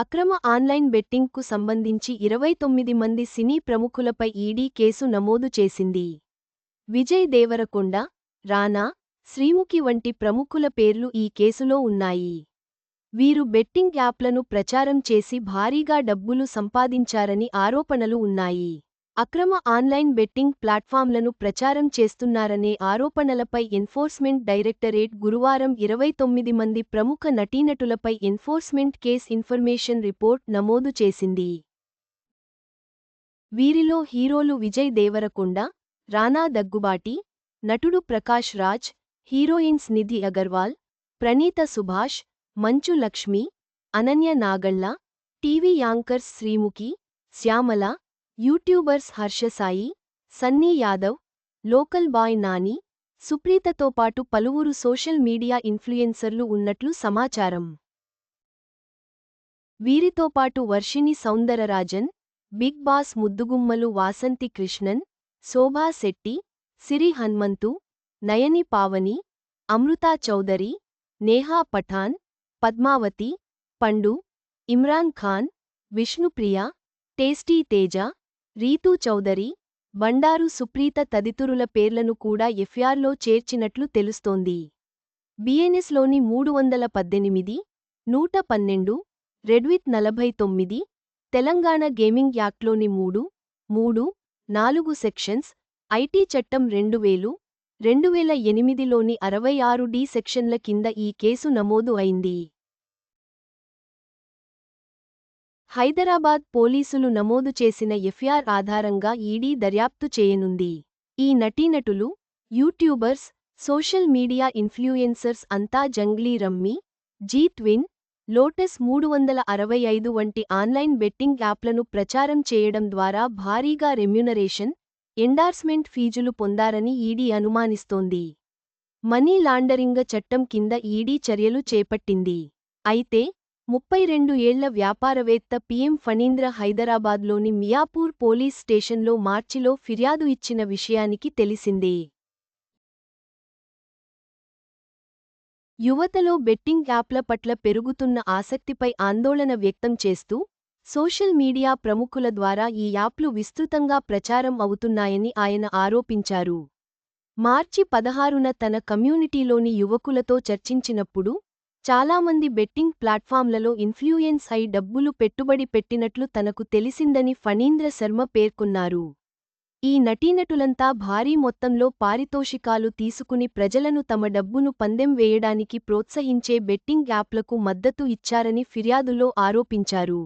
అక్రమ ఆన్లైన్ బెట్టింగ్కు సంబంధించి ఇరవై తొమ్మిది మంది సినీ ప్రముఖులపై ఈడీ కేసు నమోదు చేసింది. విజయ్ దేవరకొండ రానా శ్రీముఖి వంటి ప్రముఖుల పేర్లు ఈ కేసులో ఉన్నాయి. వీరు బెట్టింగ్ యాప్లను ప్రచారం చేసి భారీగా డబ్బులు సంపాదించారని ఆరోపణలు ఉన్నాయి. అక్రమ ఆన్లైన్ బెట్టింగ్ ప్లాట్ఫామ్లను ప్రచారం చేస్తున్నారనే ఆరోపణలపై ఎన్ఫోర్స్మెంట్ డైరెక్టరేట్ గురువారం ఇరవై తొమ్మిది మంది ప్రముఖ నటీనటులపై ఎన్ఫోర్స్మెంట్ కేస్ ఇన్ఫర్మేషన్ రిపోర్ట్ నమోదు చేసింది. వీరిలో హీరోలు విజయ్ దేవరకొండ రానా దగ్గుబాటి నటుడు Prakash Raj heroines Nidhi Agarwal Praneetha Subhash Manchu Lakshmi Ananya Nagalla TV anchors Sreemukhi Shyamala YouTubers Harsha Sai Sunny Yadav local boy Nani సుప్రీతతో పాటు పలువురు సోషల్ మీడియా ఇన్ఫ్లుయెన్సర్లు ఉన్నట్లు సమాచారం. వీరితో పాటు వర్షిణి సౌందరరాజన్ బిగ్ బాస్ ముద్దుగుమ్మలు వాసంతి కృష్ణన్ శోభా శెట్టి సిరి హన్మంతు నయని పావని అమృతా చౌదరి నేహా పఠాన్ పద్మావతి పండు ఇమ్రాన్ ఖాన్ విష్ణుప్రియ టేస్టీ తేజ రీతూ చౌదరి బండారు సుప్రీత తదితరుల పేర్లను కూడా ఎఫ్ఆర్లో చేర్చినట్లు తెలుస్తోంది. బిఎన్ఎస్లోని మూడు వందల పద్దెనిమిది నూట పన్నెండు రెడ్విత్ నలభై తొమ్మిది తెలంగాణ గేమింగ్ యాక్ట్లోని మూడు మూడు నాలుగు సెక్షన్స్ ఐటీ చట్టం రెండు వేలు రెండు వేల ఎనిమిదిలోని అరవై ఆరు డి సెక్షన్ల కింద ఈ కేసు నమోదు అయింది. హైదరాబాద్ పోలీసులు నమోదు చేసిన ఎఫ్ఆర్ ఆధారంగా ఈడీ దర్యాప్తు చేయనుంది. ఈ నటీనటులు యూట్యూబర్స్ సోషల్ మీడియా ఇన్ఫ్లుయెన్సర్స్ అంతా జంగ్లీ రమ్మీ జీ ట్విన్ లోటస్ మూడు వందల అరవై ఐదు వంటి ఆన్లైన్ బెట్టింగ్ యాప్లను ప్రచారం చేయడం ద్వారా భారీగా రెమ్యునరేషన్ ఎండార్స్మెంట్ ఫీజులు పొందారని ఈడీ అనుమానిస్తోంది. మనీ లాండరింగ చట్టం కింద ఈడీ చర్యలు చేపట్టింది. అయితే ముప్పై రెండు ఏళ్ళ వ్యాపారవేత్త పీఎం ఫణీంద్ర హైదరాబాద్లోని మియాపూర్ పోలీస్ స్టేషన్లో మార్చిలో ఫిర్యాదు ఇచ్చిన విషయానికి తెలిసిందే. యువతలో బెట్టింగ్ యాప్ల పట్ల పెరుగుతున్న ఆసక్తిపై ఆందోళన వ్యక్తం చేస్తూ సోషల్ మీడియా ప్రముఖుల ద్వారా ఈ యాప్లు విస్తృతంగా ప్రచారం అవుతున్నాయని ఆయన ఆరోపించారు. మార్చి పదహారున తన కమ్యూనిటీలోని యువకులతో చర్చించినప్పుడు చాలామంది బెట్టింగ్ ప్లాట్ఫామ్లలో ఇన్ఫ్లూయెన్స్ అయి డబ్బులు పెట్టుబడి పెట్టినట్లు తనకు తెలిసిందని ఫణీంద్ర శర్మ పేర్కొన్నారు. ఈ నటీనటులంతా భారీ మొత్తంలో పారితోషికాలు తీసుకుని ప్రజలను తమ డబ్బును పందెం వేయడానికి ప్రోత్సహించే బెట్టింగ్ యాప్లకు మద్దతు ఇచ్చారని ఫిర్యాదులో ఆరోపించారు.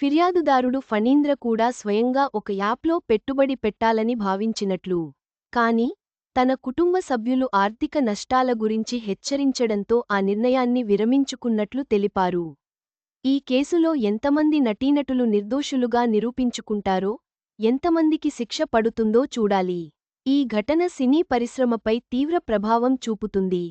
ఫిర్యాదుదారుడు ఫణీంద్ర కూడా స్వయంగా ఒక యాప్లో పెట్టుబడి పెట్టాలని భావించినట్లు. కాని తన కుటుంబ సభ్యులు ఆర్థిక నష్టాల గురించి హెచ్చరించడంతో ఆ నిర్ణయాన్ని విరమించుకున్నట్లు తెలిపారు. ఈ కేసులో ఎంతమంది నటీనటులు నిర్దోషులుగా నిరూపించుకుంటారో ఎంతమందికి శిక్ష పడుతుందో చూడాలి. ఈ ఘటన సినీ పరిశ్రమపై తీవ్ర ప్రభావం చూపుతుంది.